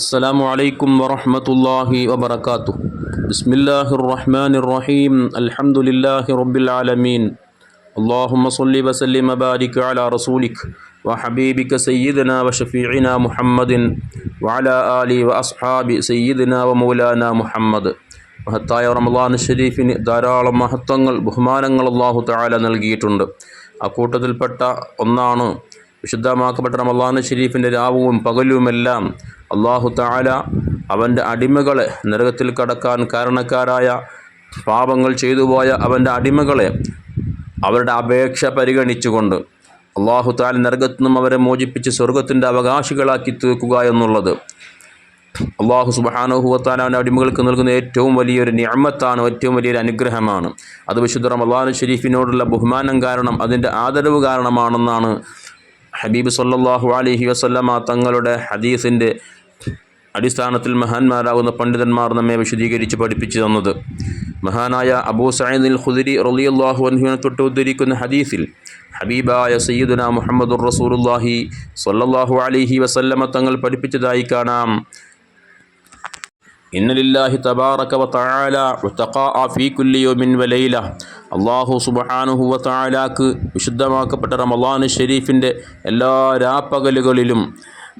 السلام عليكم ورحمة الله وبركاته بسم الله الرحمن الرحيم الحمد لله رب العالمين اللهم صل وسلم وبارك على رسولك وحبيبك سيدنا وشفيعنا محمد وعلى آله وأصحاب سيدنا ومولانا محمد മഹത്തായ റമദാൻ ഷരീഫിന് ധാരാളം മഹത്വങ്ങൾ ബഹുമാനങ്ങൾ അള്ളാഹു താല നൽകിയിട്ടുണ്ട് അക്കൂട്ടത്തിൽപ്പെട്ട ഒന്നാണ് വിശുദ്ധമാക്കപ്പെട്ട റമദാൻ ഷരീഫിൻ്റെ രാവും പകലുമെല്ലാം അള്ളാഹു താല അവന്റെ അടിമകളെ നരകത്തിൽ കടക്കാൻ കാരണക്കാരായ പാപങ്ങൾ ചെയ്തു പോയ അവന്റെ അടിമകളെ അവരുടെ അപേക്ഷ പരിഗണിച്ചുകൊണ്ട് അള്ളാഹു താല നരകത്തു നിന്നും അവരെ മോചിപ്പിച്ച് സ്വർഗത്തിന്റെ അവകാശികളാക്കി തീർക്കുക എന്നുള്ളത് അള്ളാഹു സുബാനുഹുവത്താലാന്റെ അടിമകൾക്ക് നൽകുന്ന ഏറ്റവും വലിയൊരു ഞമ്മത്താണ് ഏറ്റവും വലിയൊരു അനുഗ്രഹമാണ്. അത് വിശുദ്ധ റമദാൻ ഷെരീഫിനോടുള്ള ബഹുമാനം കാരണം അതിന്റെ ആദരവ് കാരണമാണെന്നാണ് ഹബീബ് സല്ലാഹു അലഹി വസല്ലമ തങ്ങളുടെ ഹദീസിന്റെ അടിസ്ഥാനത്തിൽ മഹാന്മാരാകുന്ന പണ്ഡിതന്മാർ നമ്മെ വിശദീകരിച്ച് പഠിപ്പിച്ചു തന്നത്. മഹാനായ അബൂ സയ്യിദ് ഖുദരി റളിയല്ലാഹു അൻഹുവിനെ തൊട്ട് ഉദ്ധരിക്കുന്ന ഹദീസിൽ ഹബീബായ സയ്യിദുന മുഹമ്മദുർ റസൂലുള്ളാഹി സ്വല്ലല്ലാഹു അലൈഹി വസല്ലമ തങ്ങൾ പഠിപ്പിച്ചതായി കാണാം. ഇന്നലില്ലാഹി തബാറക വ തആല ഫീ കുല്ലി യൗമിൻ വ ലൈല. അല്ലാഹു സുബ്ഹാനഹു വ വിശുദ്ധമാക്കപ്പെട്ട റമളാൻ ഷരീഫിന്റെ എല്ലാ രാപ്പകലുകളിലും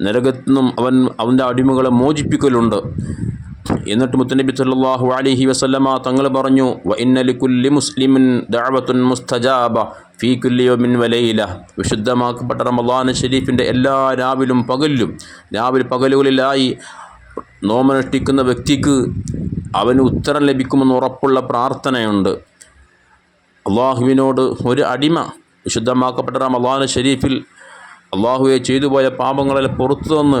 നരകത്തു അവൻ അവന്റെ അടിമകളെ മോചിപ്പിക്കലുണ്ട്. എന്നിട്ട് മുത്തനബി സല്ലാഹു അലൈഹി വസല്ലമ തങ്ങൾ പറഞ്ഞു വ മുസ്ലിമിൻ ദാവത്തുൻ മുസ്തജാബ ഫീ കുല്ലി യൗമിൻ വലയില വിശുദ്ധമാക്കപ്പെട്ട റമളാൻ ഷെരീഫിന്റെ എല്ലാ രാവിലും പകലിലും രാവിലെ പകലുകളിലായി നോമനുഷ്ഠിക്കുന്ന വ്യക്തിക്ക് അവന് ഉത്തരം ലഭിക്കുമെന്ന് ഉറപ്പുള്ള പ്രാർത്ഥനയുണ്ട്. അള്ളാഹുവിനോട് ഒരു അടിമ വിശുദ്ധമാക്കപ്പെട്ട റമളാൻ ഷരീഫിൽ അള്ളാഹുവെ ചെയ്തു പോയ പാപങ്ങളെ പുറത്തു തന്ന്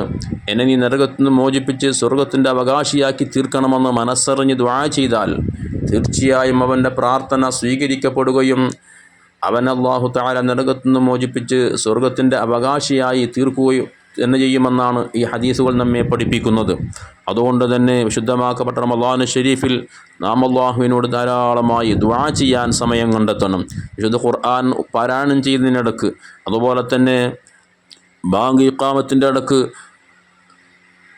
എന്നെ നീ നരകത്തു മോചിപ്പിച്ച് സ്വർഗത്തിന്റെ അവകാശിയാക്കി തീർക്കണമെന്ന് മനസ്സറിഞ്ഞ് ദ്വാ ചെയ്താൽ തീർച്ചയായും അവന്റെ പ്രാർത്ഥന സ്വീകരിക്കപ്പെടുകയും അവൻ അള്ളാഹു താല നരകത്തു മോചിപ്പിച്ച് സ്വർഗത്തിന്റെ അവകാശിയായി തീർക്കുകയും എന്ന് ചെയ്യുമെന്നാണ് ഈ ഹദീസുകൾ നമ്മെ പഠിപ്പിക്കുന്നത്. അതുകൊണ്ട് തന്നെ വിശുദ്ധമാക്കപ്പെട്ട റമദാൻ ഷെരീഫിൽ നാം അള്ളാഹുവിനോട് ധാരാളമായി ദ്വാ ചെയ്യാൻ സമയം കണ്ടെത്തണം. വിശുദ്ധ ഖുർആൻ പാരായണം ചെയ്യുന്നതിനിടക്ക് അതുപോലെ തന്നെ ബാങ്ക് ഇക്കാമത്തിന്റെ ഇടയ്ക്ക്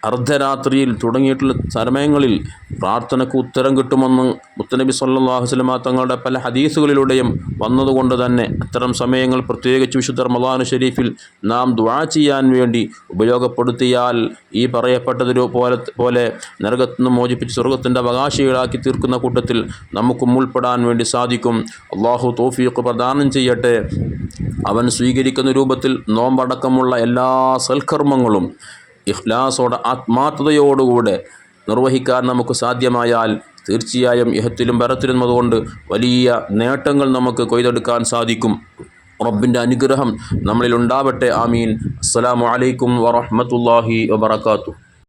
അർദ്ധരാത്രിയിൽ തുടങ്ങിയിട്ടുള്ള സമയങ്ങളിൽ പ്രാർത്ഥനയ്ക്ക് ഉത്തരം കിട്ടുമെന്ന് മുത്തനബി സല്ലാഹു വസ്ലമ തങ്ങളുടെ പല ഹദീസുകളിലൂടെയും വന്നതുകൊണ്ട് തന്നെ അത്തരം സമയങ്ങൾ പ്രത്യേകിച്ച് വിശുദ്ധ റമദാൻ ഷെരീഫിൽ നാം ദ്വാ ചെയ്യാൻ വേണ്ടി ഉപയോഗപ്പെടുത്തിയാൽ ഈ പറയപ്പെട്ടതിലോ പോലെ പോലെ നരകത്തു മോചിപ്പിച്ച് സ്വർഗത്തിന്റെ അവകാശികളാക്കി തീർക്കുന്ന കൂട്ടത്തിൽ നമുക്കും ഉൾപ്പെടാൻ വേണ്ടി സാധിക്കും. അള്ളാഹു തോഫിയൊക്കെ പ്രദാനം ചെയ്യട്ടെ. അവൻ സ്വീകരിക്കുന്ന രൂപത്തിൽ നോമ്പടക്കമുള്ള എല്ലാ സൽക്കർമ്മങ്ങളും ഇഖ്ലാസോടെ ആത്മാർത്ഥതയോടുകൂടെ നിർവഹിക്കാൻ നമുക്ക് സാധ്യമായാൽ തീർച്ചയായും ഇഹത്തിലും പരത്തിലും അതുകൊണ്ട് വലിയ നേട്ടങ്ങൾ നമുക്ക് കൊയ്തെടുക്കാൻ സാധിക്കും. റബ്ബിന്റെ അനുഗ്രഹം നമ്മളിൽ ഉണ്ടാവട്ടെ. ആമീൻ. അസ്സലാമു അലൈക്കും വറഹ്മത്തുള്ളാഹി വബറകാതുഹു.